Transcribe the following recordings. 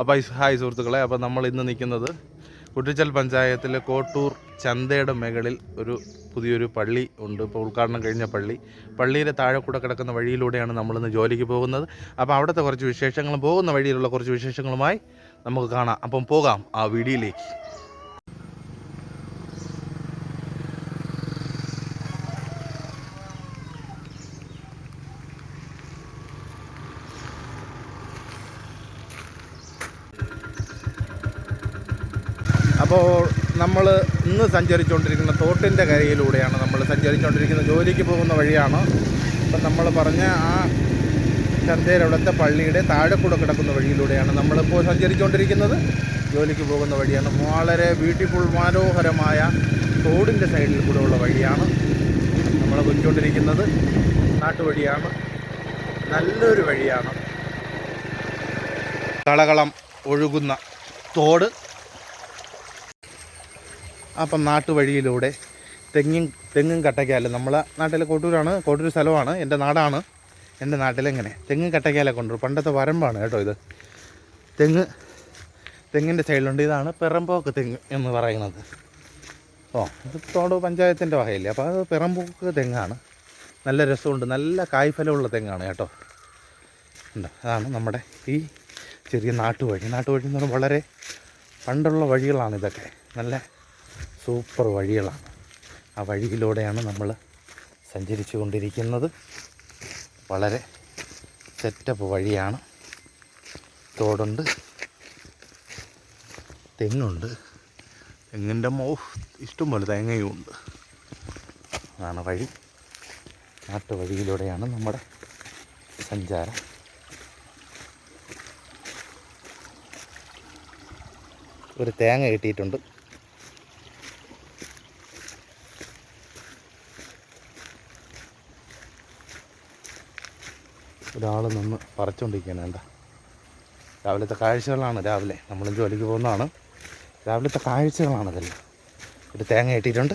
അപ്പോൾ ഹായ് സുഹൃത്തുക്കളെ അപ്പോൾ നമ്മൾ ഇന്ന് നിൽക്കുന്നത് കുട്ടിച്ചൽ പഞ്ചായത്തിലെ കോട്ടൂർ ചന്തയുടെ മേഖലയിൽ ഒരു പുതിയൊരു പള്ളി ഉണ്ട്. ഇപ്പോൾ ഉദ്ഘാടനം കഴിഞ്ഞ പള്ളി. പള്ളിയുടെ താഴെ കൂടെ കിടക്കുന്ന വഴിയിലൂടെയാണ് നമ്മളിന്ന് ജോലിക്ക് പോകുന്നത്. അപ്പോൾ അവിടുത്തെ കുറച്ച് വിശേഷങ്ങളും പോകുന്ന വഴിയിലുള്ള കുറച്ച് വിശേഷങ്ങളുമായി നമുക്ക് കാണാം. അപ്പം പോകാം ആ വീഡിയോയിലേക്ക്. അപ്പോൾ നമ്മൾ ഇന്ന് സഞ്ചരിച്ചുകൊണ്ടിരിക്കുന്ന തോട്ടിന്റെ കരയിലൂടെയാണ് നമ്മൾ സഞ്ചരിച്ചുകൊണ്ടിരിക്കുന്നത് ജോലിക്ക് പോകുന്ന വഴിയാണ്. അപ്പം നമ്മൾ പറഞ്ഞ ആ ചന്തയിലവിടുത്തെ പള്ളിയുടെ താഴെക്കൂടെ കൂടെ കിടക്കുന്ന വഴിയിലൂടെയാണ് നമ്മളിപ്പോൾ സഞ്ചരിച്ചുകൊണ്ടിരിക്കുന്നത്. ജോലിക്ക് പോകുന്ന വഴിയാണ്. വളരെ ബ്യൂട്ടിഫുൾ മനോഹരമായ തോടിന്റെ സൈഡിൽ കൂടെ ഉള്ള വഴിയാണ് നമ്മൾ പോയിക്കൊണ്ടിരിക്കുന്നത്. നാട്ടുവഴിയാണ്. നല്ലൊരു വഴിയാണ്. കളകളം ഒഴുകുന്ന തോട്. അപ്പം നാട്ടുവഴിയിലൂടെ തെങ്ങും തെങ്ങും കട്ടയ്ക്കാലും നമ്മളെ നാട്ടിലെ കോട്ടൂരാണ് കോട്ടൂർ സ്ഥലമാണ് എന്റെ നാടാണ് എന്റെ നാട്ടിലെങ്ങനെ? തെങ്ങും കട്ടയ്ക്കാലെ കൊണ്ടുവരും. പണ്ടത്തെ വരമ്പാണ് കേട്ടോ ഇത്. തെങ്ങ് തെങ്ങിന്റെ സൈഡിലുണ്ട്. ഇതാണ് പിറമ്പോക്ക് തെങ്ങ് എന്ന് പറയുന്നത്. ഓ ഇത് തോട് പഞ്ചായത്തിന്റെ വകയില്ലേ. അപ്പോൾ അത് പിറമ്പോക്ക് തെങ്ങാണ്. നല്ല രസമുണ്ട്. നല്ല കായ്ഫലമുള്ള തെങ്ങാണ് കേട്ടോ. ഉണ്ട്? അതാണ് നമ്മുടെ ഈ ചെറിയ നാട്ടുവഴി. നാട്ടുവഴി എന്ന് പറഞ്ഞാൽ വളരെ പണ്ടുള്ള വഴികളാണ് ഇതൊക്കെ. നല്ല സൂപ്പർ വഴികളാണ്. ആ വഴിയിലൂടെയാണ് നമ്മൾ സഞ്ചരിച്ചു കൊണ്ടിരിക്കുന്നത് വളരെ സെറ്റപ്പ് വഴിയാണ്. തോടുണ്ട്. തെങ്ങുണ്ട്. തെങ്ങിന്റെ മോ ഇഷ്ടംപോലെ തേങ്ങയും ഉണ്ട്. അതാണ് വഴി. നാട്ടുവഴിയിലൂടെയാണ് നമ്മുടെ സഞ്ചാരം. ഒരു തേങ്ങ കിട്ടിയിട്ടുണ്ട്. ഒരാൾ നിന്ന് പറിച്ചുകൊണ്ടിരിക്കുകയാണ് വേണ്ട രാവിലത്തെ കാഴ്ചകളാണ് രാവിലെ. നമ്മൾ ജോലിക്ക് പോകുന്നതാണ്. രാവിലത്തെ കാഴ്ചകളാണ് ഇതെല്ലാം. ഒരു തേങ്ങ കിട്ടിയിട്ടുണ്ട്.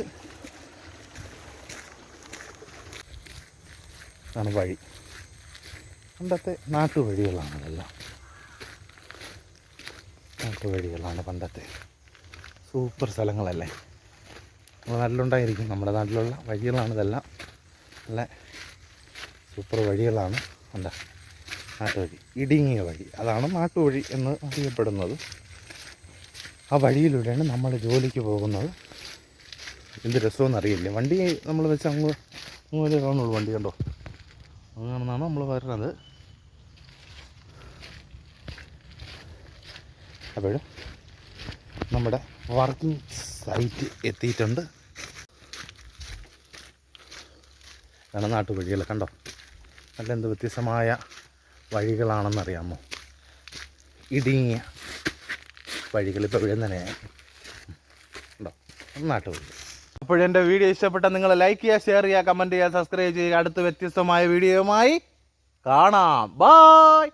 ആണ് വഴി. പണ്ടത്തെ നാട്ടുവഴികളാണ് ഇതെല്ലാം. നാട്ടുവഴികളാണ് പണ്ടത്തെ. സൂപ്പർ സ്ഥലങ്ങളല്ലേ? നമ്മുടെ നാട്ടിലുണ്ടായിരിക്കും. നമ്മുടെ നാട്ടിലുള്ള വഴികളാണ് ഇതെല്ലാം. നല്ല സൂപ്പർ വഴികളാണ്. എന്താ? നാട്ടുവഴി. ഇടുങ്ങിയ വഴി. അതാണ് നാട്ടുവഴി എന്ന് അറിയപ്പെടുന്നത്. ആ വഴിയിലൂടെയാണ് നമ്മൾ ജോലിക്ക് പോകുന്നത്. എന്ത് രസമെന്ന് അറിയില്ല. വണ്ടി നമ്മൾ വെച്ച് അങ്ങ് അങ്ങോട്ട് കാണുള്ളൂ വണ്ടി കണ്ടോ? അങ്ങനെന്നാണ് നമ്മൾ പറയുന്നത് അപ്പോഴും നമ്മുടെ വർക്കിംഗ് സൈറ്റ് എത്തിയിട്ടുണ്ട്. ആണ് നാട്ടുവഴികൾ. കണ്ടോ? നല്ല എന്ത് വ്യത്യസ്തമായ വഴികളാണെന്നറിയാമോ? ഇടുങ്ങിയ വഴികൾ ഇപ്പോൾ ഇവിടെ തന്നെ ഉണ്ടോ അപ്പോഴും അപ്പോഴെന്റെ വീഡിയോ ഇഷ്ടപ്പെട്ട നിങ്ങൾ ലൈക്ക് ചെയ്യുക ഷെയർ ചെയ്യുക കമന്റ് ചെയ്യുക സബ്സ്ക്രൈബ് ചെയ്യുക. അടുത്ത വ്യത്യസ്തമായ വീഡിയോയുമായി കാണാം. ബായ്